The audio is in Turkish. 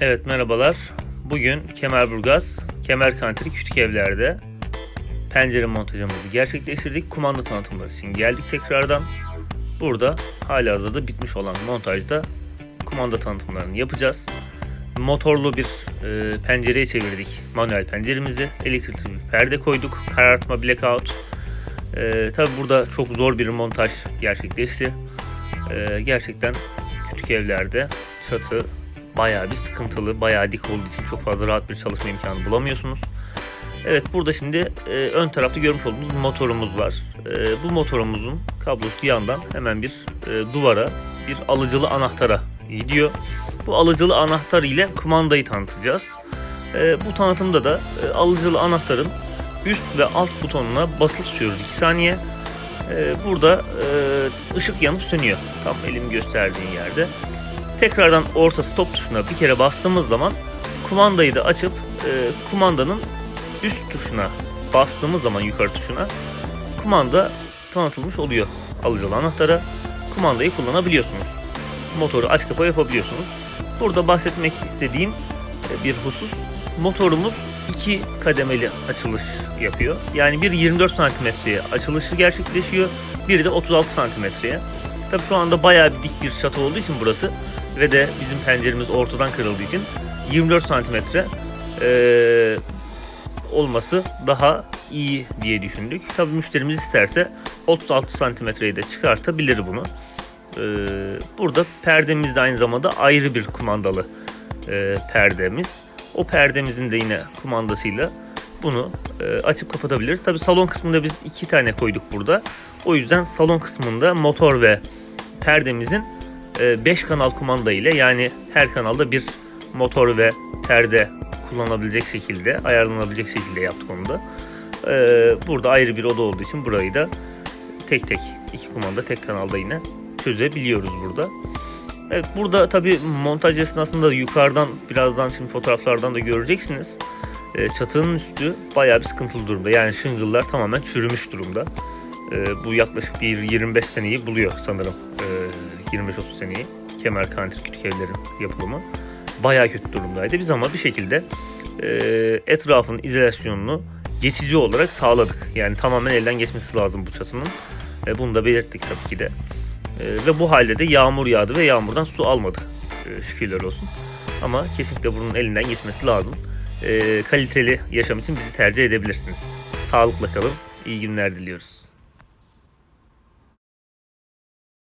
Evet merhabalar. Bugün Kemerburgaz, Kemer Kantiri Kütük Evler'de pencere montajımızı gerçekleştirdik. Kumanda tanıtımları için geldik tekrardan. Burada hala hazırda bitmiş olan montajda kumanda tanıtımlarını yapacağız. Motorlu bir e, pencereye çevirdik manuel penceremizi. Elektrikli bir perde koyduk. Karartma blackout. E, Tabi burada çok zor bir montaj gerçekleşti. E, gerçekten kütük evlerde çatı bayağı bir sıkıntılı, bayağı dik olduğu için çok fazla rahat bir çalışma imkanı bulamıyorsunuz. Evet burada şimdi e, ön tarafta görmüş olduğunuz motorumuz var. E, bu motorumuzun kablosu yandan hemen bir e, duvara bir alıcılı anahtara gidiyor. Bu alıcılı anahtar ile kumandayı tanıtacağız. E, bu tanıtımda da e, alıcılı anahtarın üst ve alt butonuna basılı tutuyoruz 2 saniye. E, burada e, ışık yanıp sönüyor. Tam elim gösterdiğin yerde. Tekrardan orta stop tuşuna bir kere bastığımız zaman kumandayı da açıp e, kumandanın üst tuşuna bastığımız zaman yukarı tuşuna kumanda tanıtılmış oluyor. Alıcılı anahtara kumandayı kullanabiliyorsunuz. Motoru aç kapa yapabiliyorsunuz. Burada bahsetmek istediğim e, bir husus motorumuz iki kademeli açılış yapıyor. Yani bir 24 santimetreye açılışı gerçekleşiyor. Bir de 36 santimetreye. Tabii şu anda bayağı bir dik bir şato olduğu için burası ve de bizim penceremiz ortadan kırıldığı için 24 santimetre eee, olması daha iyi diye düşündük. Tabii müşterimiz isterse 36 santimetreye de çıkartabilir bunu. Eee, burada perdemiz de aynı zamanda ayrı bir kumandalı eee, perdemiz. O perdemizin de yine kumandasıyla bunu açıp kapatabiliriz. Tabii salon kısmında biz iki tane koyduk burada. O yüzden salon kısmında motor ve perdemizin 5 kanal kumanda ile yani her kanalda bir motor ve perde kullanabilecek şekilde, ayarlanabilecek şekilde yaptık onu da. Ee, Burada ayrı bir oda olduğu için burayı da tek tek iki kumanda tek kanalda yine çözebiliyoruz burada. Evet burada tabi montaj esnasında yukarıdan birazdan şimdi fotoğraflardan da göreceksiniz. Ee, Çatının üstü bayağı bir sıkıntılı durumda. Yani şıngıllar tamamen çürümüş durumda. Bu yaklaşık bir 25 seneyi buluyor sanırım. Ee, 25-30 seneyi. Kemer Kantir Kütük Evlerin yapılımı. Bayağı kötü durumdaydı. Biz ama bir şekilde e, etrafın izolasyonunu geçici olarak sağladık. Yani tamamen elden geçmesi lazım bu çatının. E, bunu da belirttik tabii ki de. E, ve bu halde de yağmur yağdı ve yağmurdan su almadı. E, şükürler olsun. Ama kesinlikle bunun elinden geçmesi lazım. E, kaliteli yaşam için bizi tercih edebilirsiniz. Sağlıkla kalın. İyi günler diliyoruz.